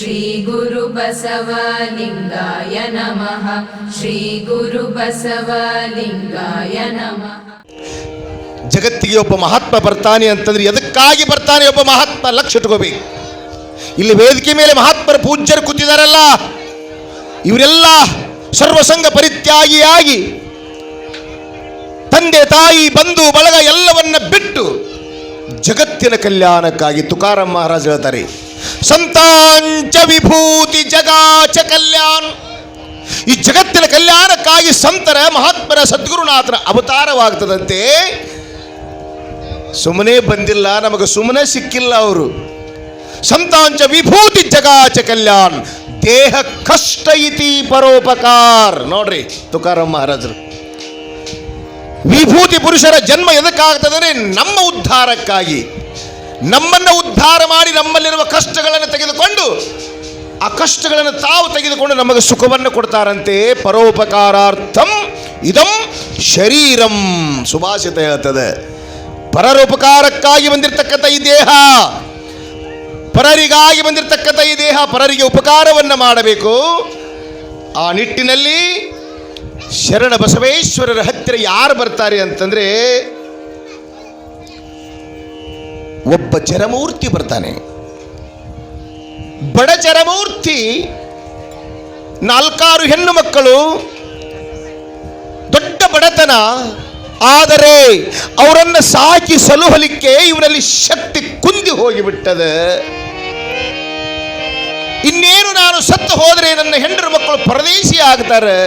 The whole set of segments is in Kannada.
श्रीगुरुबसवलिङ्गाय नमः श्रीगुरुबसवलिङ्गाय नमः ಜಗತ್ತಿಗೆ ಒಬ್ಬ ಮಹಾತ್ಮ ಬರ್ತಾನೆ ಅಂತಂದ್ರೆ ಎದಕ್ಕಾಗಿ ಬರ್ತಾನೆ ಒಬ್ಬ ಮಹಾತ್ಮ ಲಕ್ಷ ಇಟ್ಕೋಬೇಕು ಇಲ್ಲಿ ವೇದಿಕೆ ಮೇಲೆ ಮಹಾತ್ಮರ ಪೂಜ್ಯರು ಕೂತಿದಾರಲ್ಲ ಇವರೆಲ್ಲ ಸರ್ವಸಂಗ ಪರಿತ್ಯಾಗಿಯಾಗಿ ತಂದೆ ತಾಯಿ ಬಂಧು ಬಳಗ ಎಲ್ಲವನ್ನ ಬಿಟ್ಟು ಜಗತ್ತಿನ ಕಲ್ಯಾಣಕ್ಕಾಗಿ ತುಕಾರಾಮ್ ಮಹಾರಾಜ್ ಹೇಳ್ತಾರೆ ಸಂತಾಂಚ ವಿಭೂತಿ ಜಗಾಚ ಕಲ್ಯಾಣ. ಈ ಜಗತ್ತಿನ ಕಲ್ಯಾಣಕ್ಕಾಗಿ ಸಂತರ ಮಹಾತ್ಮರ ಸದ್ಗುರುನಾಥರ ಅವತಾರವಾಗ್ತದಂತೆ. ಸುಮ್ಮನೆ ಬಂದಿಲ್ಲ, ನಮಗೆ ಸುಮ್ಮನೆ ಸಿಕ್ಕಿಲ್ಲ ಅವರು. ಸಂತಾಂಚ ವಿಭೂತಿ ಜಗಾಚ ಕಲ್ಯಾಣ್. ದೇಹ ಕಷ್ಟ ಇತಿ ಪರೋಪಕಾರ. ನೋಡ್ರಿ ತುಕಾರಾಮ್ ಮಹಾರಾಜರು. ವಿಭೂತಿ ಪುರುಷರ ಜನ್ಮ ಎದಕ್ಕಾಗ್ತದೆ ನಮ್ಮ ಉದ್ಧಾರಕ್ಕಾಗಿ. ನಮ್ಮನ್ನ ಉದ್ಧಾರ ಮಾಡಿ ನಮ್ಮಲ್ಲಿರುವ ಕಷ್ಟಗಳನ್ನು ತೆಗೆದುಕೊಂಡು, ಆ ಕಷ್ಟಗಳನ್ನು ತಾವು ತೆಗೆದುಕೊಂಡು ನಮಗೆ ಸುಖವನ್ನು ಕೊಡ್ತಾರಂತೆ. ಪರೋಪಕಾರಾರ್ಥಂ ಇದಂ ಶರೀರಂ ಸುಭಾಷಿತ ಹೇಳ್ತದೆ. ಪರರೋಪಕಾರಕ್ಕಾಗಿ ಬಂದಿರತಕ್ಕಂಥ ಈ ದೇಹ, ಪರರಿಗಾಗಿ ಬಂದಿರತಕ್ಕಂಥ ಈ ದೇಹ, ಪರರಿಗೆ ಉಪಕಾರವನ್ನು ಮಾಡಬೇಕು. ಆ ನಿಟ್ಟಿನಲ್ಲಿ ಶರಣ ಬಸವೇಶ್ವರರ ಹತ್ತಿರ ಯಾರು ಬರ್ತಾರೆ ಅಂತಂದ್ರೆ ಒಬ್ಬ ಚರಮೂರ್ತಿ ಬರ್ತಾನೆ. ಬಡ ಚರಮೂರ್ತಿ, ನಾಲ್ಕಾರು ಹೆಣ್ಣು ಮಕ್ಕಳು, ದೊಡ್ಡ ಬಡತನ, ಆದರೆ ಅವರನ್ನು ಸಾಕಿ ಸಲುಹಲಿಕ್ಕೆ ಇವರಲ್ಲಿ ಶಕ್ತಿ ಕುಂದಿ ಹೋಗಿಬಿಟ್ಟದೆ. ಇನ್ನೇನು ನಾನು ಸತ್ತು ಹೋದರೆ ನನ್ನ ಹೆಂಡರ ಮಕ್ಕಳು ಪರದೇಶಿ ಆಗ್ತಾರೆ.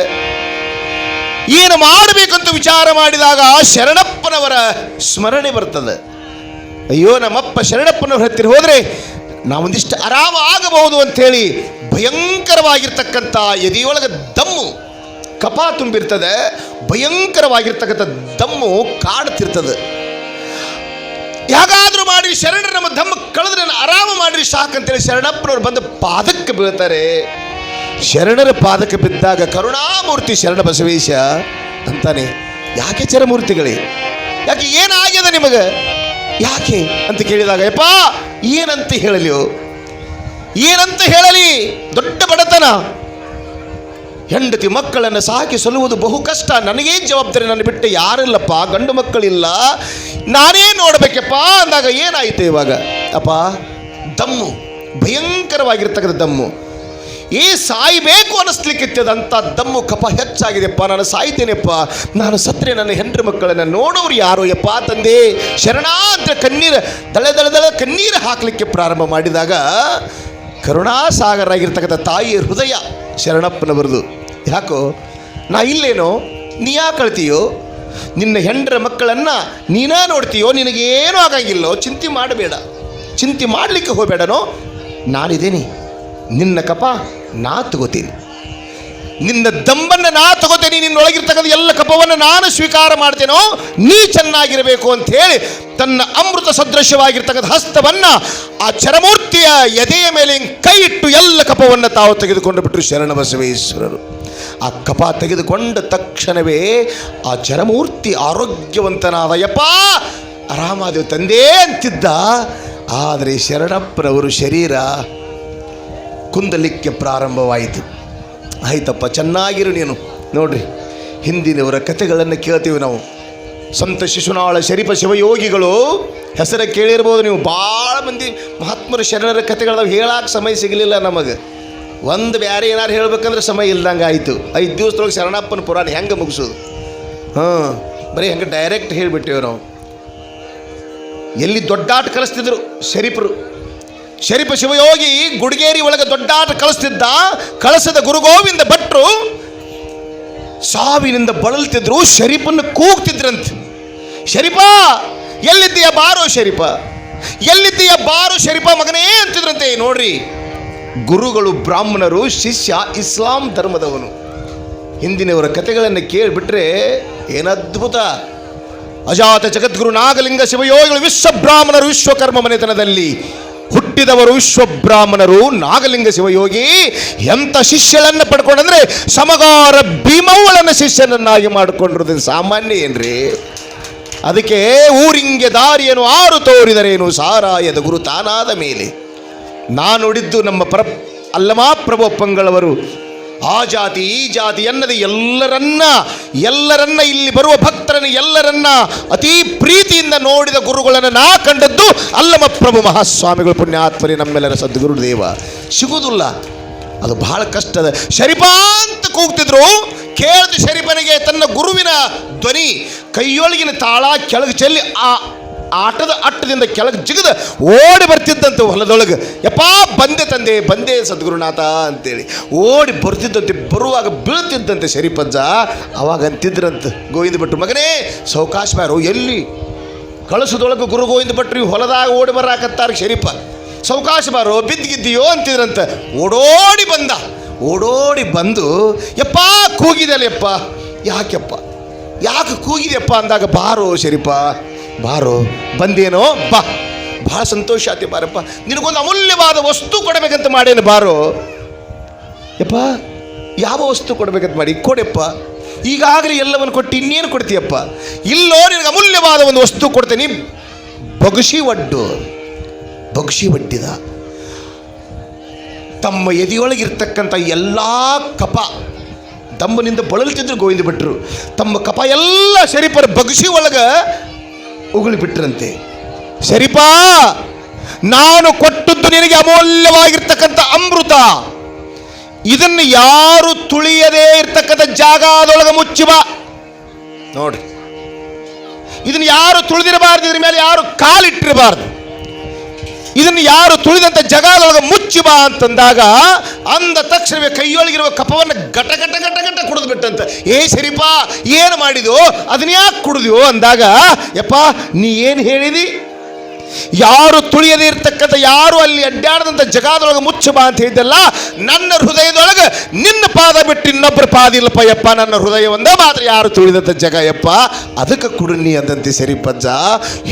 ಏನು ಮಾಡಬೇಕಂತ ವಿಚಾರ ಮಾಡಿದಾಗ ಶರಣಪ್ಪನವರ ಸ್ಮರಣೆ ಬರ್ತದೆ. ಅಯ್ಯೋ, ನಮ್ಮಪ್ಪ ಶರಣಪ್ಪನ ಹತ್ತಿರ ಹೋದರೆ ನಾವೊಂದಿಷ್ಟು ಆರಾಮ ಆಗಬಹುದು ಅಂಥೇಳಿ ಭಯಂಕರವಾಗಿರ್ತಕ್ಕಂಥ ಎದೆಯೊಳಗೆ ದಮ್ಮು ಕಪ ತುಂಬಿರ್ತದೆ, ಭಯಂಕರವಾಗಿರ್ತಕ್ಕಂಥ ದಮ್ಮು ಕಾಡ್ತಿರ್ತದೆ ಯಾಗಾದ್ರೂ ಮಾಡಿ ಶರಣರು ನಮ್ಮ ದಮ್ಮ ಕಳೆದ್ರೆ ಆರಾಮ ಮಾಡಿರಿ ಸಾಕಂತೇಳಿ ಶರಣಪ್ಪನವ್ರು ಬಂದು ಪಾದಕ್ಕೆ ಬೀಳ್ತಾರೆ. ಶರಣರ ಪಾದಕ್ಕೆ ಬಿದ್ದಾಗ ಕರುಣಾಮೂರ್ತಿ ಶರಣ ಬಸವೇಶ ಅಂತಾನೆ ಯಾಕೆ ಚರಮೂರ್ತಿಗಳೇ? ಯಾಕೆ ಏನಾಗ್ಯದ ನಿಮಗೆ? ಯಾಕೆ ಅಂತ ಕೇಳಿದಾಗ, ಯಪ್ಪ, ಏನಂತ ಹೇಳಲಿ ಏನಂತ ಹೇಳಲಿ? ದೊಡ್ಡ ಬಡತನ. ಹೆಂಡತಿ ಮಕ್ಕಳನ್ನು ಸಾಕಿ ಸಲುವುದು ಬಹು ಕಷ್ಟ. ನನಗೇನು ಜವಾಬ್ದಾರಿ ನನ್ನ ಬಿಟ್ಟು ಯಾರಿಲ್ಲಪ್ಪ? ಗಂಡು ಮಕ್ಕಳಿಲ್ಲ. ನಾನೇ ನೋಡಬೇಕಪ್ಪ ಅಂದಾಗ ಏನಾಯಿತು ಇವಾಗ? ಅಪ್ಪ, ದಮ್ಮು. ಭಯಂಕರವಾಗಿರ್ತಕ್ಕಂಥ ದಮ್ಮು. ಈ ಸಾಯ್ಬೇಕು ಅನ್ನಿಸ್ಲಿಕ್ಕಿತ್ತದಂಥ ದಮ್ಮು ಕಪ ಹೆಚ್ಚಾಗಿದೆಪ್ಪ ನಾನು ಸಾಯ್ತೇನೆಪ್ಪ. ನಾನು ಸತ್ರೆ ನನ್ನ ಹೆಂಡ್ರ ಮಕ್ಕಳನ್ನು ನೋಡೋರು ಯಾರು? ಯಪ್ಪ ತಂದೆ, ಶರಣಾದ್ರ ಕಣ್ಣೀರ, ದಳೆ ದಳೆ ದಳೆ ಕಣ್ಣೀರು ಹಾಕಲಿಕ್ಕೆ ಪ್ರಾರಂಭ ಮಾಡಿದಾಗ ಕರುಣಾಸಾಗರ ಆಗಿರ್ತಕ್ಕಂಥ ತಾಯಿಯ ಹೃದಯ ಶರಣಪ್ಪನವರದು. ಯಾಕೋ, ನಾ ಇಲ್ಲೇನೋ ನೀ ಯಾಕೆ ಕಳ್ತೀಯೋ, ನಿನ್ನ ಹೆಂಡ್ರ ಮಕ್ಕಳನ್ನು ನೀನೇ ನೋಡ್ತೀಯೋ, ನಿನಗೇನೂ ಆಗಂಗಿಲ್ಲೋ, ಚಿಂತೆ ಮಾಡಬೇಡ. ಚಿಂತೆ ಮಾಡಲಿಕ್ಕೆ ಹೋಗಬೇಡನೋ ನಾನಿದ್ದೀನಿ ನಿನ್ನ ಕಪ ನಾ ತಗೋತೀನಿ. ನಿನ್ನ ದಂಬನ್ನು ನಾ ತಗೋತೇನೆ ನಿನ್ನೊಳಗಿರ್ತಕ್ಕಂಥ ಎಲ್ಲ ಕಪವನ್ನು ನಾನು ಸ್ವೀಕಾರ ಮಾಡ್ತೇನೋ, ನೀ ಚೆನ್ನಾಗಿರಬೇಕು ಅಂತ ಹೇಳಿ ತನ್ನ ಅಮೃತ ಸದೃಶ್ಯವಾಗಿರ್ತಕ್ಕಂಥ ಹಸ್ತವನ್ನು ಆ ಚರಮೂರ್ತಿಯ ಎದೆಯ ಮೇಲೆ ಕೈ ಇಟ್ಟು ಎಲ್ಲ ಕಪವನ್ನು ತಾವು ತೆಗೆದುಕೊಂಡು ಬಿಟ್ಟರು ಶರಣ ಬಸವೇಶ್ವರರು. ಆ ಕಪ ತೆಗೆದುಕೊಂಡ ತಕ್ಷಣವೇ ಆ ಚರಮೂರ್ತಿ ಆರೋಗ್ಯವಂತನಾದ ಯಪ್ಪ ಆರಾಮಾದೇವ್ ತಂದೆ ಅಂತಿದ್ದ. ಆದರೆ ಶರಣಪ್ಪರವರು ಶರೀರ ಕುಂದಲಿಕ್ಕೆ ಪ್ರಾರಂಭವಾಯಿತು. ಆಯ್ತಪ್ಪ, ಚೆನ್ನಾಗಿರು ನೀನು. ನೋಡ್ರಿ, ಹಿಂದಿನವರ ಕಥೆಗಳನ್ನು ಕೇಳ್ತೀವಿ ನಾವು. ಸಂತ ಶಿಶುನಾಳ ಶರೀಫ ಶಿವಯೋಗಿಗಳು ಹೆಸರ ಕೇಳಿರ್ಬೋದು ನೀವು. ಭಾಳ ಮಂದಿ ಮಹಾತ್ಮರ ಶರಣರ ಕಥೆಗಳು ಹೇಳಕ್ಕೆ ಸಮಯ ಸಿಗಲಿಲ್ಲ ನಮಗೆ. ಒಂದು ಬೇರೆ ಏನಾರು ಹೇಳಬೇಕಂದ್ರೆ ಸಮಯ ಇಲ್ದಂಗೆ ಆಯಿತು. ಐದು ದಿವಸದೊಳಗೆ ಶರಣಪ್ಪನ ಪುರಾಣ ಹೆಂಗೆ ಮುಗಿಸೋದು? ಹಾಂ, ಬರೀ ಹೆಂಗೆ ಡೈರೆಕ್ಟ್ ಹೇಳಿಬಿಟ್ಟೇವೆ ನಾವು. ಎಲ್ಲಿ ದೊಡ್ಡಾಟ ಕಲಿಸ್ತಿದ್ರು ಶರೀಫರು ಶರೀಫ ಶಿವಯೋಗಿ ಗುಡಿಗೇರಿ ಒಳಗೆ ದೊಡ್ಡಾಟ ಕಳಿಸ್ತಿದ್ದ ಕಳಸದ ಗುರುಗೋವಿಂದ ಭಟ್ರು ಸಾವಿನಿಂದ ಬಳಲ್ತಿದ್ರು ಶರೀಫನ್ನು ಕೂಗ್ತಿದ್ರಂತೆ. ಶರೀಫ ಎಲ್ಲಿದ್ದೀಯ ಬಾರೋ ಶರೀಫ ಎಲ್ಲಿದ್ದೀಯ ಬಾರೋ ಶರೀಫ ಮಗನೇ ಅಂತಿದ್ರಂತೆ, ನೋಡ್ರಿ. ಗುರುಗಳು ಬ್ರಾಹ್ಮಣರು, ಶಿಷ್ಯ, ಇಸ್ಲಾಂ ಧರ್ಮದವನು. ಹಿಂದಿನವರ ಕಥೆಗಳನ್ನು ಕೇಳಿಬಿಟ್ರೆ ಏನದ್ಭುತ. ಅಜಾತ ಜಗದ್ಗುರು ನಾಗಲಿಂಗ ಶಿವಯೋಗಿಗಳು ವಿಶ್ವ ಬ್ರಾಹ್ಮಣರು ವಿಶ್ವಕರ್ಮ ಮನೆತನದಲ್ಲಿ ಹುಟ್ಟಿದವರು ವಿಶ್ವಬ್ರಾಹ್ಮಣರು, ನಾಗಲಿಂಗ ಶಿವಯೋಗಿ, ಎಂಥ ಶಿಷ್ಯಳನ್ನು ಪಡ್ಕೊಂಡಂದ್ರೆ ಸಮಗಾರ ಭೀಮವ್ವಳನ್ನ ಶಿಷ್ಯನನ್ನಾಗಿ ಮಾಡಿಕೊಂಡಿರೋದು ಸಾಮಾನ್ಯ ಏನ್ರಿ? ಅದಕ್ಕೆ ಊರಿಂಗೆ ದಾರಿಯನ್ನು ಆರು ತೋರಿದರೇನು ಸಾರಾಯದ ಗುರು ತಾನಾದ ಮೇಲೆ. ನಾನುಡಿದ್ದು ನಮ್ಮ ಪರ ಅಲ್ಲಮಾ ಪ್ರಭು ಪಂಗಳವರು ಆ ಜಾತಿ, ಈ ಜಾತಿ ಎನ್ನದೆ ಎಲ್ಲರನ್ನ ಎಲ್ಲರನ್ನ ಇಲ್ಲಿ ಬರುವ ಭಕ್ತರನ್ನು, ಎಲ್ಲರನ್ನ ಅತಿ ಪ್ರೀತಿಯಿಂದ ನೋಡಿದ ಗುರುಗಳನ್ನು ನಾ ಕಂಡದ್ದು ಅಲ್ಲಮ ಪ್ರಭು ಮಹಾಸ್ವಾಮಿಗಳು ಪುಣ್ಯಾತ್ಮರಿ ನಮ್ಮೆಲ್ಲರ ಸದ್ಗುರು ದೇವ. ಸಿಗುವುದಿಲ್ಲ. ಅದು ಬಹಳ ಕಷ್ಟದ ಶರೀಫಾ ಅಂತ ಕೂಗ್ತಿದ್ರು, ಕೇಳಿದ ಶರೀಫನಿಗೆ ತನ್ನ ಗುರುವಿನ ಧ್ವನಿ, ಕೈಯೊಳಗಿನ ತಾಳ ಕೆಳಗೆ ಚೆಲ್ಲಿ ಆ ಆಟದ ಅಟ್ಟದಿಂದ ಕೆಳಗೆ ಜಿಗಿದ ಓಡಿ ಬರ್ತಿದ್ದಂತೆ ಹೊಲದೊಳಗೆ. ಯಪ್ಪಾ, ಬಂದೆ ತಂದೆ, ಬಂದೆ ಸದ್ಗುರುನಾಥ ಅಂತೇಳಿ. ಓಡಿ ಬರ್ತಿದ್ದಂತೆ, ಬರುವಾಗ ಬೀಳ್ತಿದ್ದಂತೆ ಶರೀಪಜ್ಜ. ಅವಾಗ ಅಂತಿದ್ರಂತ ಗೋವಿಂದ ಭಟ್ರು ಮಗನೇ, ಸೌಕಾಶ ಬ್ಯಾರು, ಎಲ್ಲಿ? ಕಳಸದೊಳಗೆ ಗುರು ಗೋವಿಂದ ಭಟ್ರು ಹೊಲದಾಗ ಓಡಿ ಬರಾಕತ್ತಾರ ಶರೀಪ. ಸೌಕಾಶ ಬಾರೋ ಬಿದ್ದಿಗಿದ್ದೀಯೋ ಅಂತಿದ್ರಂತ. ಓಡೋಡಿ ಬಂದ. ಓಡೋಡಿ ಬಂದು, ಯಪ್ಪ ಕೂಗಿದಲ್ಲಪ್ಪ ಯಾಕೆಪ್ಪ? ಯಾಕೆ ಕೂಗಿದೆಯಪ್ಪ ಅಂದಾಗ, ಬಾರೋ ಶರೀಫ ಬಾರೋ, ಬಂದೇನೋ, ಬಾ. ಭಾಳ ಸಂತೋಷ ಆತಿ ಬಾರಪ್ಪ. ನಿನಗೊಂದು ಅಮೂಲ್ಯವಾದ ವಸ್ತು ಕೊಡಬೇಕಂತ ಮಾಡೇನು ಬಾರೋ. ಯಪ್ಪ, ಯಾವ ವಸ್ತು ಕೊಡಬೇಕಂತ ಮಾಡಿ? ಕೊಡೆಪ್ಪ. ಈಗಾಗಲೇ ಎಲ್ಲವನ್ನು ಕೊಟ್ಟು ಇನ್ನೇನು ಕೊಡ್ತೀಯಪ್ಪ? ಇಲ್ಲೋ, ನಿನಗೆ ಅಮೂಲ್ಯವಾದ ಒಂದು ವಸ್ತು ಕೊಡ್ತೇನೆ. ಬಗುಶಿ ಒಡ್ಡು. ಬಗುಶಿ ಒಡ್ಡಿದ. ತಮ್ಮ ಎದೆಯೊಳಗಿರ್ತಕ್ಕಂಥ ಎಲ್ಲ ಕಪ ದಮ್ಮನಿಂದ ಬಳಲ್ತಿದ್ರು ಗೋವಿಂದ ಭಟ್ರು. ತಮ್ಮ ಕಪ ಎಲ್ಲ ಶರೀಫರ ಬಗ್ಸಿ ಒಳಗ ಉಗುಳಿ ಬಿಟ್ರಂತೆ ಶರೀಫಾ, ನಾನು ಕೊಟ್ಟದ್ದು ನಿನಗೆ ಅಮೂಲ್ಯವಾಗಿರ್ತಕ್ಕಂಥ ಅಮೃತ. ಇದನ್ನು ಯಾರು ತುಳಿಯದೇ ಇರ್ತಕ್ಕಂಥ ಜಾಗದೊಳಗೆ ಮುಚ್ಚಿ ಬಾ. ನೋಡ್ರಿ, ಇದನ್ನು ಯಾರು ತುಳಿದಿರಬಾರ್ದು, ಇದ್ರ ಮೇಲೆ ಯಾರು ಕಾಲಿಟ್ಟಿರಬಾರ್ದು. ಇದನ್ನು ಯಾರು ತುಳಿದಂತ ಜಗದೊಳಗೆ ಮುಚ್ಚಿ ಬಾ ಅಂತಂದಾಗ ಅಂದ ತಕ್ಷಣವೇ ಕೈಯೊಳಗಿರುವ ಕಪವನ್ನು ಗಟ ಗಟ ಗಟ ಗಟ ಕುಡಿದು ಬಿಟ್ಟಂತ. ಏ ಶರೀಫ ಏನು ಮಾಡಿದೋ ಅದನ್ನ ಯಾಕೆ ಕುಡಿದ್ಯೋ ಅಂದಾಗ, ಯಪ್ಪ, ನೀ ಏನು ಹೇಳಿದಿ? ಯಾರು ತುಳಿಯದೇ ಇರ್ತಕ್ಕಂಥ, ಯಾರು ಅಲ್ಲಿ ಅಡ್ಡಾಡದಂಥ ಜಗದೊಳಗೆ ಮುಚ್ಚು ಬಾ ಅಂತ ಹೇಳಿದ್ದಲ್ಲ, ನನ್ನ ಹೃದಯದೊಳಗೆ ನಿನ್ನ ಪಾದ ಬಿಟ್ಟು ಇನ್ನೊಬ್ಬರ ಪಾದ ಇಲ್ಲಪ್ಪ, ಯಪ್ಪ, ನನ್ನ ಹೃದಯ ಒಂದೇ ಮಾತ್ರ ಯಾರು ತುಳಿದಂಥ ಜಗ, ಯಪ್ಪ, ಅದಕ್ಕೆ ಕುಡನಿ ಅಂದಂತೆ ಸರಿಪಜ್ಜ,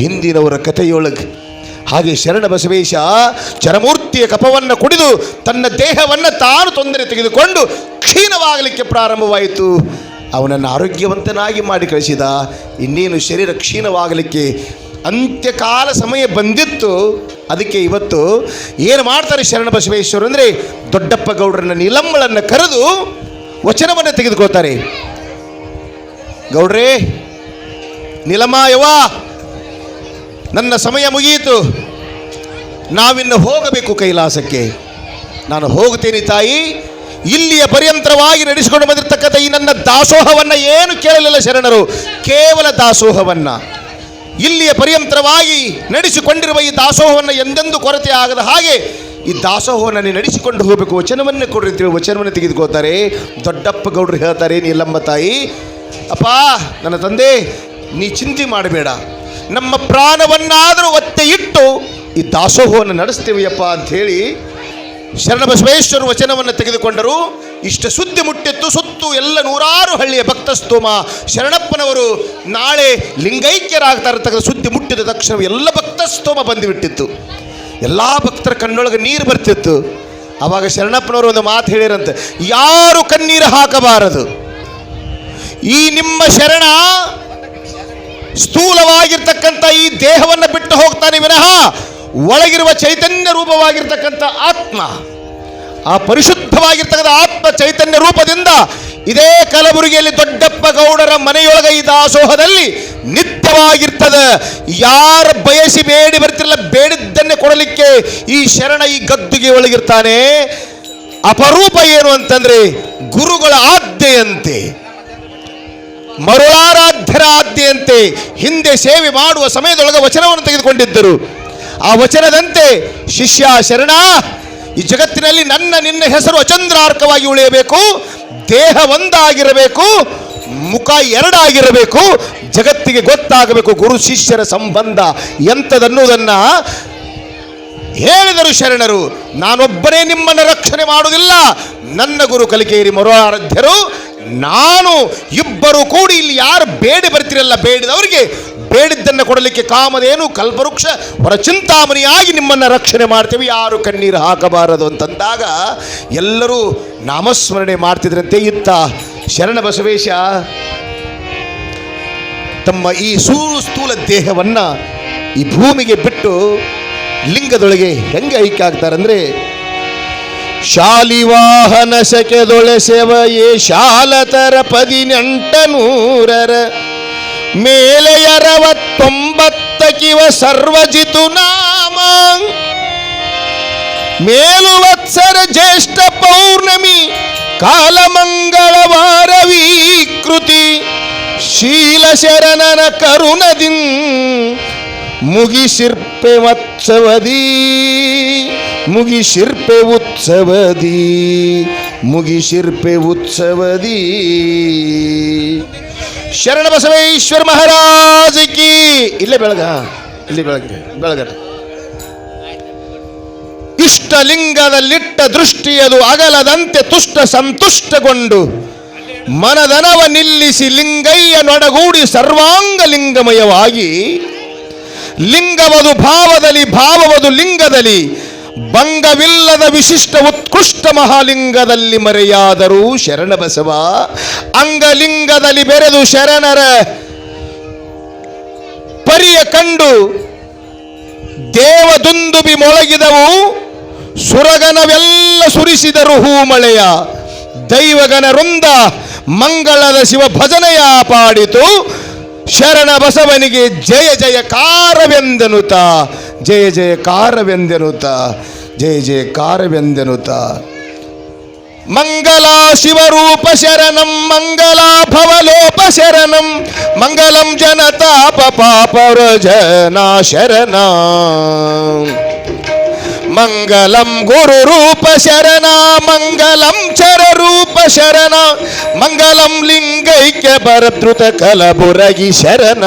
ಹಿಂದಿನವರ ಕಥೆಯೊಳಗೆ. ಹಾಗೆ ಶರಣ ಬಸವೇಶ ಚರಮೂರ್ತಿಯ ಕಪವನ್ನು ಕುಡಿದು ತನ್ನ ದೇಹವನ್ನು ತಾನು ತೊಂದರೆ ತೆಗೆದುಕೊಂಡು ಕ್ಷೀಣವಾಗಲಿಕ್ಕೆ ಪ್ರಾರಂಭವಾಯಿತು. ಅವನನ್ನು ಆರೋಗ್ಯವಂತನಾಗಿ ಮಾಡಿ ಕಳಿಸಿದ. ಇನ್ನೇನು ಶರೀರ ಕ್ಷೀಣವಾಗಲಿಕ್ಕೆ ಅಂತ್ಯಕಾಲ ಸಮಯ ಬಂದಿತ್ತು. ಅದಕ್ಕೆ ಇವತ್ತು ಏನು ಮಾಡ್ತಾರೆ ಶರಣ ಬಸವೇಶ್ವರು ಅಂದರೆ ದೊಡ್ಡಪ್ಪ ಗೌಡರನ್ನ ನಿಲಂಬಳನ್ನು ಕರೆದು ವಚನವನ್ನು ತೆಗೆದುಕೊಳ್ತಾರೆ. ಗೌಡ್ರೇ ನಿಲಮಾಯವಾ ನನ್ನ ಸಮಯ ಮುಗಿಯಿತು. ನಾವಿನ್ನು ಹೋಗಬೇಕು ಕೈಲಾಸಕ್ಕೆ. ನಾನು ಹೋಗುತ್ತೇನೆ ತಾಯಿ. ಇಲ್ಲಿಯ ಪರ್ಯಂತರವಾಗಿ ನಡೆಸಿಕೊಂಡು ಬಂದಿರತಕ್ಕಂಥ ಈ ನನ್ನ ದಾಸೋಹವನ್ನು ಏನು ಕೇಳಲಿಲ್ಲ ಶರಣರು? ಕೇವಲ ದಾಸೋಹವನ್ನ. ಇಲ್ಲಿಯ ಪರ್ಯಂತರವಾಗಿ ನಡೆಸಿಕೊಂಡಿರುವ ಈ ದಾಸೋಹವನ್ನು ಎಂದೆಂದೂ ಕೊರತೆ ಆಗದ ಹಾಗೆ ಈ ದಾಸೋಹವನ್ನು ನೀನು ನಡೆಸಿಕೊಂಡು ಹೋಗಬೇಕು. ವಚನವನ್ನೇ ಕೊಡ್ರಿ ಅಂತೇಳಿ ವಚನವನ್ನು ತೆಗೆದುಕೋತಾರೆ ದೊಡ್ಡಪ್ಪ ಗೌಡ್ರು ಹೇಳ್ತಾರೆ, ನೀಲಮ್ಮ ತಾಯಿ, ಅಪ್ಪ, ನನ್ನ ತಂದೆ, ನೀ ಚಿಂತೆ ಮಾಡಬೇಡ. ನಮ್ಮ ಪ್ರಾಣವನ್ನಾದರೂ ಒತ್ತೆ ಇಟ್ಟು ಈ ದಾಸೋಹವನ್ನು ಅಂತ ಹೇಳಿ ಶರಣ ಬಸವೇಶ್ವರ ವಚನವನ್ನು ತೆಗೆದುಕೊಂಡರು. ಇಷ್ಟ ಸುದ್ದಿ ಮುಟ್ಟಿತ್ತು, ಸುತ್ತು ಎಲ್ಲ ನೂರಾರು ಹಳ್ಳಿಯ ಭಕ್ತಸ್ತೋಮ. ಶರಣಪ್ಪನವರು ನಾಳೆ ಲಿಂಗೈಕ್ಯರಾಗ್ತಾ ಇರತಕ್ಕಂಥ ಸುದ್ದಿ ಮುಟ್ಟಿದ ತಕ್ಷಣ ಎಲ್ಲ ಭಕ್ತಸ್ತೋಮ ಬಂದುಬಿಟ್ಟಿತ್ತು. ಎಲ್ಲ ಭಕ್ತರ ಕಣ್ಣೊಳಗೆ ನೀರು ಬರ್ತಿತ್ತು. ಆವಾಗ ಶರಣಪ್ಪನವರು ಒಂದು ಮಾತು ಹೇಳಿರಂತೆ, ಯಾರು ಕಣ್ಣೀರು ಹಾಕಬಾರದು? ಈ ನಿಮ್ಮ ಶರಣ ಸ್ಥೂಲವಾಗಿರ್ತಕ್ಕಂಥ ಈ ದೇಹವನ್ನು ಬಿಟ್ಟು ಹೋಗ್ತಾನೆ ವಿನಃ ಒಳಗಿರುವ ಚೈತನ್ಯ ರೂಪವಾಗಿರ್ತಕ್ಕಂಥ ಆತ್ಮ, ಆ ಪರಿಶುದ್ಧವಾಗಿರ್ತಕ್ಕಂಥ ಆತ್ಮ ಚೈತನ್ಯ ರೂಪದಿಂದ ಇದೇ ಕಲಬುರಗಿಯಲ್ಲಿ ದೊಡ್ಡಪ್ಪ ಗೌಡರ ಮನೆಯೊಳಗೆ ಈ ದಾಸೋಹದಲ್ಲಿ ನಿತ್ಯವಾಗಿರ್ತದೆ. ಯಾರು ಬಯಸಿ ಬೇಡಿ ಬರ್ತಿರಲ್ಲ ಬೇಡಿದ್ದನ್ನೇ ಕೊಡಲಿಕ್ಕೆ ಈ ಶರಣ ಈ ಗದ್ದುಗೆ ಒಳಗಿರ್ತಾನೆ. ಅಪರೂಪ ಏನು ಅಂತಂದ್ರೆ ಗುರುಗಳ ಆಜ್ಞೆಯಂತೆ. ಮರುಳಾರಾಧ್ಯರ ಆದ್ಯಂತೆ ಹಿಂದೆ ಸೇವೆ ಮಾಡುವ ಸಮಯದೊಳಗೆ ವಚನವನ್ನು ತೆಗೆದುಕೊಂಡಿದ್ದರು. ಆ ವಚನದಂತೆ, ಶಿಷ್ಯ ಶರಣ, ಈ ಜಗತ್ತಿನಲ್ಲಿ ನನ್ನ ನಿನ್ನ ಹೆಸರು ಅಚಂದ್ರಾರ್ಕವಾಗಿ ಉಳಿಯಬೇಕು, ದೇಹ ಒಂದಾಗಿರಬೇಕು, ಮುಖ ಎರಡಾಗಿರಬೇಕು, ಜಗತ್ತಿಗೆ ಗೊತ್ತಾಗಬೇಕು, ಗುರು ಶಿಷ್ಯರ ಸಂಬಂಧ ಎಂಥದನ್ನುವುದನ್ನು ಹೇಳಿದರು ಶರಣರು. ನಾನೊಬ್ಬರೇ ನಿಮ್ಮನ್ನು ರಕ್ಷಣೆ ಮಾಡುವುದಿಲ್ಲ. ನನ್ನ ಗುರು ಕಲಿಕೇರಿ ಮರುಳಾರಾಧ್ಯರು ನಾನು, ಇಬ್ಬರು ಕೂಡಿ ಇಲ್ಲಿ ಯಾರು ಬೇಡಿ ಬರ್ತಿರಲ್ಲ ಬೇಡಿದವರಿಗೆ ಬೇಡಿದ್ದನ್ನು ಕೊಡಲಿಕ್ಕೆ ಕಾಮದೇನು ಕಲ್ಪವೃಕ್ಷ ಹೊರ ಚಿಂತಾಮಣಿಯಾಗಿ ನಿಮ್ಮನ್ನು ರಕ್ಷಣೆ ಮಾಡ್ತೇವೆ. ಯಾರು ಕಣ್ಣೀರು ಹಾಕಬಾರದು ಅಂತಂದಾಗ ಎಲ್ಲರೂ ನಾಮಸ್ಮರಣೆ ಮಾಡ್ತಿದ್ರಂತೆ. ಇತ್ತ ಶರಣ ಬಸವೇಶ ತಮ್ಮ ಈ ಸೂರು ಸ್ಥೂಲ ದೇಹವನ್ನು ಈ ಭೂಮಿಗೆ ಬಿಟ್ಟು ಲಿಂಗದೊಳಗೆ ಹೆಂಗೆ ಐಕ್ಯ ಆಗ್ತಾರಂದ್ರೆ ಶಾಲಿವಾಹನ ಸೆಕೆದೊಳೆಸೆವಯೇ ಶಾಲತರ ಪದಿನೆಂಟ ನೂರರ ಮೇಲೆ ಅರವತ್ತೊಂಬತ್ತ ಕಿವ ಸರ್ವಜಿತು ನಾಮ. ಮೇಲುವತ್ಸರ ಜ್ಯೇಷ್ಠ ಪೌರ್ಣಮಿ ಕಾಲಮಂಗಳವಾರ ಕೃತಿ. ಶೀಲ ಶರಣನ ಕರುಣದಿಂ ಮುಗಿಸಿರ್ಪೆ ಉತ್ಸವದಿ ಮುಗಿಸಿರ್ಪೆ ಉತ್ಸವದಿ ಮುಗಿಸಿರ್ಪೆ ಉತ್ಸವದಿ. ಶರಣ ಬಸವೇಶ್ವರ ಮಹಾರಾಜ ಕಿ. ಇಲ್ಲೇ ಬೆಳಗ, ಇಲ್ಲಿ ಬೆಳಗ್ಗೆ ಬೆಳಗಟ ಇಷ್ಟಲಿಂಗದಲ್ಲಿಟ್ಟ ದೃಷ್ಟಿಯದು ಅಗಲದಂತೆ ತುಷ್ಟ ಸಂತುಷ್ಟಗೊಂಡು, ಮನದನವ ನಿಲ್ಲಿಸಿ ಲಿಂಗಯ್ಯ ನೊಡಗೂಡಿ ಸರ್ವಾಂಗ ಲಿಂಗಮಯವಾಗಿ ಲಿಂಗವದು ಭಾವದಲ್ಲಿ ಭಾವವದು ಲಿಂಗದಲ್ಲಿ ಭಂಗವಿಲ್ಲದ ವಿಶಿಷ್ಟ ಉತ್ಕೃಷ್ಟ ಮಹಾಲಿಂಗದಲ್ಲಿ ಮರೆಯಾದರೂ ಶರಣ ಬಸವ, ಅಂಗಲಿಂಗದಲ್ಲಿ ಬೆರೆದು ಶರಣರ ಪರಿಯ ಕಂಡು ದೇವದುಂದುಬಿ ಮೊಳಗಿದವು, ಸುರಗನವೆಲ್ಲ ಸುರಿಸಿದರು ಹೂಮಳೆಯ. ದೈವಗನ ವೃಂದ ಮಂಗಳದ ಶಿವ ಭಜನೆಯ ಪಾಡಿತು, ಶರಣ ಬಸವನಿಗೆ ಜಯ ಜಯಕಾರವೆಂದನುತ. ಜಯ ಜಯಕಾರವೆಂದೆನುತ ಜಯ ಜಯಕಾರವೆಂದೆನುತ ಮಂಗಲ ಶಿವರೂಪ ಶರಣಂ ಮಂಗಲ ಭವಲೋಪ ಶರಣಂ ಮಂಗಲಂ ಜನತಾಪ ಪಾಪ ಜನ ಶರಣ ಮಂಗಲಂ ಗುರು ರೂಪ ಶರಣ ಮಂಗಲಂ ಚರ ರೂಪ ಶರಣ ಮಂಗಲಂ ಲಿಂಗೈಕ್ಯ ಭರದೃತ ಕಲಬುರಗಿ ಶರಣ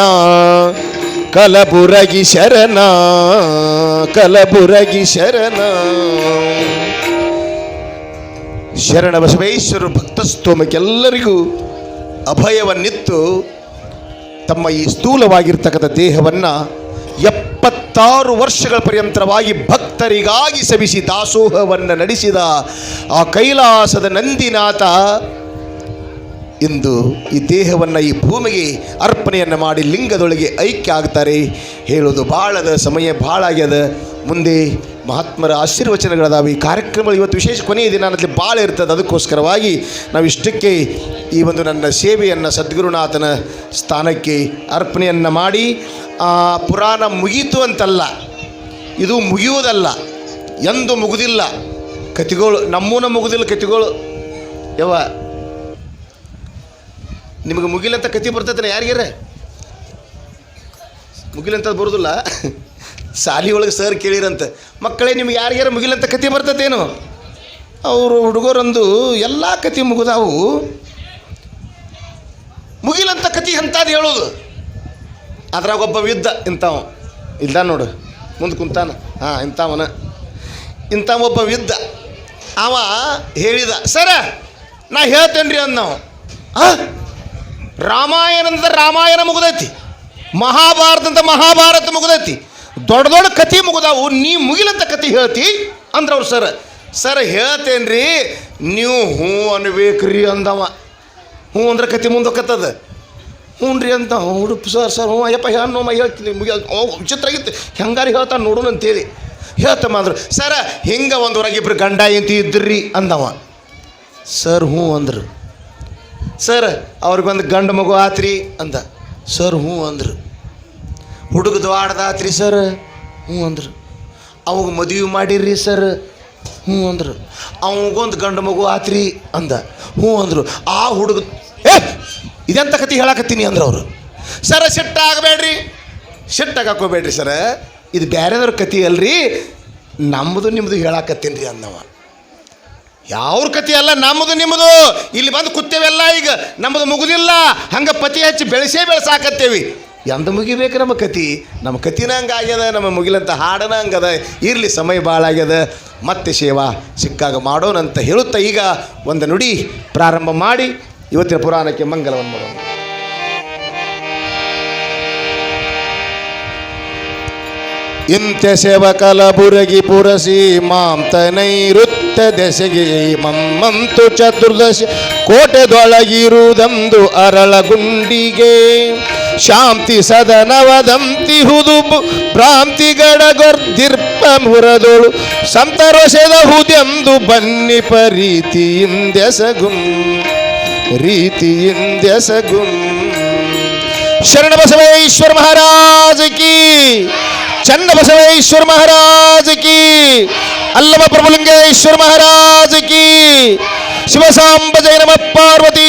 ಕಲಬುರಗಿ ಶರಣ ಕಲಬುರಗಿ ಶರಣ. ಶರಣ ಬಸವೇಶ್ವರ ಭಕ್ತಸ್ತೋಮಕ್ಕೆಲ್ಲರಿಗೂ ಅಭಯವನ್ನಿತ್ತು. ತಮ್ಮ ಈ ಸ್ಥೂಲವಾಗಿರ್ತಕ್ಕಂಥ ದೇಹವನ್ನು ಎಪ್ಪತ್ತಾರು ವರ್ಷಗಳ ಪರ್ಯಂತರವಾಗಿ ಭಕ್ತರಿಗಾಗಿ ಸವಿಸಿ ದಾಸೋಹವನ್ನು ನಡೆಸಿದ ಆ ಕೈಲಾಸದ ನಂದಿನಾಥ ಇಂದು ಈ ದೇಹವನ್ನು ಈ ಭೂಮಿಗೆ ಅರ್ಪಣೆಯನ್ನು ಮಾಡಿ ಲಿಂಗದೊಳಗೆ ಐಕ್ಯ ಆಗ್ತಾರೆ. ಹೇಳೋದು ಭಾಳದ ಸಮಯ ಭಾಳ ಆಗ್ಯದ. ಮುಂದೆ ಮಹಾತ್ಮರ ಆಶೀರ್ವಚನಗಳದಾವೆ. ಈ ಕಾರ್ಯಕ್ರಮಗಳು ಇವತ್ತು ವಿಶೇಷ ಕೊನೆಯ ದಿನ ಅನ್ನೋದು ಭಾಳ ಇರ್ತದೆ. ಅದಕ್ಕೋಸ್ಕರವಾಗಿ ನಾವು ಇಷ್ಟಕ್ಕೆ ಈ ಒಂದು ನನ್ನ ಸೇವೆಯನ್ನು ಸದ್ಗುರುನಾಥನ ಸ್ಥಾನಕ್ಕೆ ಅರ್ಪಣೆಯನ್ನು ಮಾಡಿ ಪುರಾಣ ಮುಗೀತು ಅಂತಲ್ಲ, ಇದು ಮುಗಿಯುವುದಲ್ಲ, ಎಂದು ಮುಗುದಿಲ್ಲ. ಕತಿಗಳು ನಮ್ಮೂನ ಮುಗುದಿಲ್ಲ ಕತಿಗಳು ಯವ ನಿಮಗೆ ಮುಗಿಲಂತ ಕತಿ ಬರ್ತೈತೆ ಯಾರಿಗಾರ ಮುಗಿಲಂತ ಬರೋದಿಲ್ಲ. ಸಾಲಿ ಒಳಗೆ ಸರ್ ಕೇಳಿರಂತ. ಮಕ್ಕಳೇ, ನಿಮ್ಗೆ ಯಾರಿಗಾರ ಮುಗಿಲಂತ ಕತಿ ಬರ್ತೈತೇನು? ಅವರು ಹುಡುಗರಂದು ಎಲ್ಲ ಕತಿ ಮುಗಿದಾವು. ಮುಗಿಲಂತ ಕತಿ ಅಂತಾದು ಹೇಳೋದು. ಅದ್ರಾಗ ಒಬ್ಬ ವಿದ್ದ ಇಂಥವ. ಇಲ್ಲ ನೋಡು, ಮುಂದೆ ಕುಂತಾನ. ಹಾಂ, ಇಂಥವನ. ಇಂಥ ಒಬ್ಬ ವಿದ್ದ. ಅವ ಹೇಳಿದ ಸರ ನಾ ಹೇಳ್ತೇನೆ ರೀ ಅಂದ್ ನಾವು ಆ? ರಾಮಾಯಣ ಅಂದ್ರೆ ರಾಮಾಯಣ ಮುಗಿದೈತಿ. ಮಹಾಭಾರತ ಅಂತ ಮಹಾಭಾರತ ಮುಗಿದೈತಿ. ದೊಡ್ಡ ದೊಡ್ಡ ಕಥೆ ಮುಗಿದಾವು. ನೀ ಮುಗಿಲಂತ ಕತಿ ಹೇಳ್ತಿ ಅಂದ್ರೆ ಅವ್ರು ಸರ್. ಸರ್ ಹೇಳ್ತೇನ್ರಿ, ನೀವು ಹ್ಞೂ ಅನ್ಬೇಕ್ರಿ ಅಂದವ. ಹ್ಞೂ ಅಂದ್ರೆ ಕತಿ ಮುಂದೋಕತ್ತದ ಹ್ಞೂ ರೀ ಅಂತ ಹುಡುಪ್ ಸರ್ ಸರ್ ಹ್ಞೂ ಅಯ್ಯಪ್ಪ ಹೇಳೋಮ್ಮ ಹೇಳ್ತೀನಿ. ಮುಗಿ ಓ, ವಿಚಿತ್ರ ಆಗಿತ್ತು. ಹೆಂಗಾರಿ ಹೇಳ್ತಾನೆ ನೋಡೋಣ ಅಂತೇಳಿ. ಹೇಳ್ತಮ್ಮ ಅಂದ್ರು ಸರ, ಹಿಂಗೆ ಒಂದು ಹೊರಗೆ ಇಬ್ರು ಗಂಡ ಎಂತಿ ಇದ್ರಿ ಅಂದವ. ಸರ್ ಹ್ಞೂ ಅಂದ್ರು. ಸರ್, ಅವ್ರಿಗೊಂದು ಗಂಡು ಮಗು ಆತ್ರಿ ಅಂದ. ಸರ್, ಹ್ಞೂ ಅಂದ್ರು. ಹುಡುಗದು ಆಡ್ದಾತ್ರಿ ಸರ್ ಹ್ಞೂ ಅಂದ್ರು. ಅವಾಗ ಮದುವೆ ಮಾಡಿರಿ ಸರ್ ಹ್ಞೂ ಅಂದ್ರು. ಅವಗೊಂದು ಗಂಡು ಮಗು ಆತ್ರಿ ಅಂದ. ಹ್ಞೂ ಅಂದರು. ಆ ಹುಡುಗ ಏ, ಇದೆಂತ ಕತಿ ಹೇಳಕತ್ತೀನಿ ಅಂದ್ರೆ ಅವರು. ಸರ ಸಿಟ್ಟಾಗಬೇಡ್ರಿ ಸಿಟ್ಟಾಗಿ ಹಾಕೋಬೇಡ್ರಿ ಸರ, ಇದು ಬೇರೆದವ್ರ ಕತಿ ಅಲ್ರಿ. ನಮ್ಮದು ನಿಮ್ಮದು ಹೇಳಕತ್ತೀನಿ ರೀ ಅಂದವ. ಯಾವ್ರ ಕತಿ ಅಲ್ಲ, ನಮ್ಮದು ನಿಮ್ಮದು. ಇಲ್ಲಿ ಬಂದು ಕೂತೇವೆಲ್ಲ ಈಗ, ನಮ್ಮದು ಮುಗುದಿಲ್ಲ. ಹಂಗೆ ಪತಿ ಹಚ್ಚಿ ಬೆಳೆಸೇ ಬೆಳೆಸಾಕತ್ತೇವಿ. ಎಂದ ಮುಗಿಬೇಕು ನಮ್ಮ ಕತಿ ನಮ್ಮ ಕತಿನ ಹಂಗೆ ನಮ್ಮ ಮುಗಿಲಂತ ಹಾಡನ ಹಂಗದ. ಇರಲಿ, ಸಮಯ ಭಾಳ ಆಗ್ಯದ. ಮತ್ತೆ ಸೇವಾ ಸಿಕ್ಕಾಗ ಮಾಡೋಣಂತ ಹೇಳುತ್ತಾ ಈಗ ಒಂದು ನುಡಿ ಪ್ರಾರಂಭ ಮಾಡಿ ಇವತ್ತಿನ ಪುರಾಣಕ್ಕೆ ಮಂಗಲವನ್ನು ಮಾಡೋಣ. ಇಂತೆ ಸೇವಕಲಬುರಗಿ ಪುರಸಿ ಮಾಂ ತನೈರುತ್ತ ದೆಸೆಗೆ ಮಮ್ಮಂತು ಚತುರ್ದಶ ಅರಳ ಅರಳಗುಂಡಿಗೆ. ಶಾಂತಿ ಸದನವದಂತಿ ಹುದು ಭ್ರಾಂತಿ ಗಡಗೊರ್ದಿರ್ಪ ಮುರದೊಳು ಸಂತರೋಷದ ಹುದೆಂದು ಬನ್ನಿ ಪರೀತಿಯಿಂದೆಸಗುಂ ರೀತಿಯಿಂದೆಸಗುಂ ಶರಣ ಬಸವೇಶ್ವರ ಮಹಾರಾಜ ಕಿ ಚನ್ನ ಬಸವೇಶ್ವರ ಮಹಾರಾಜ ಕಿ ಅಲ್ಲಮ ಪ್ರಭುಲಿಂಗೇಶ್ವರ ಮಹಾರಾಜ ಕಿ ಶಿವಸಾಂಬ ಜಯ ನಮ ಪಾರ್ವತಿ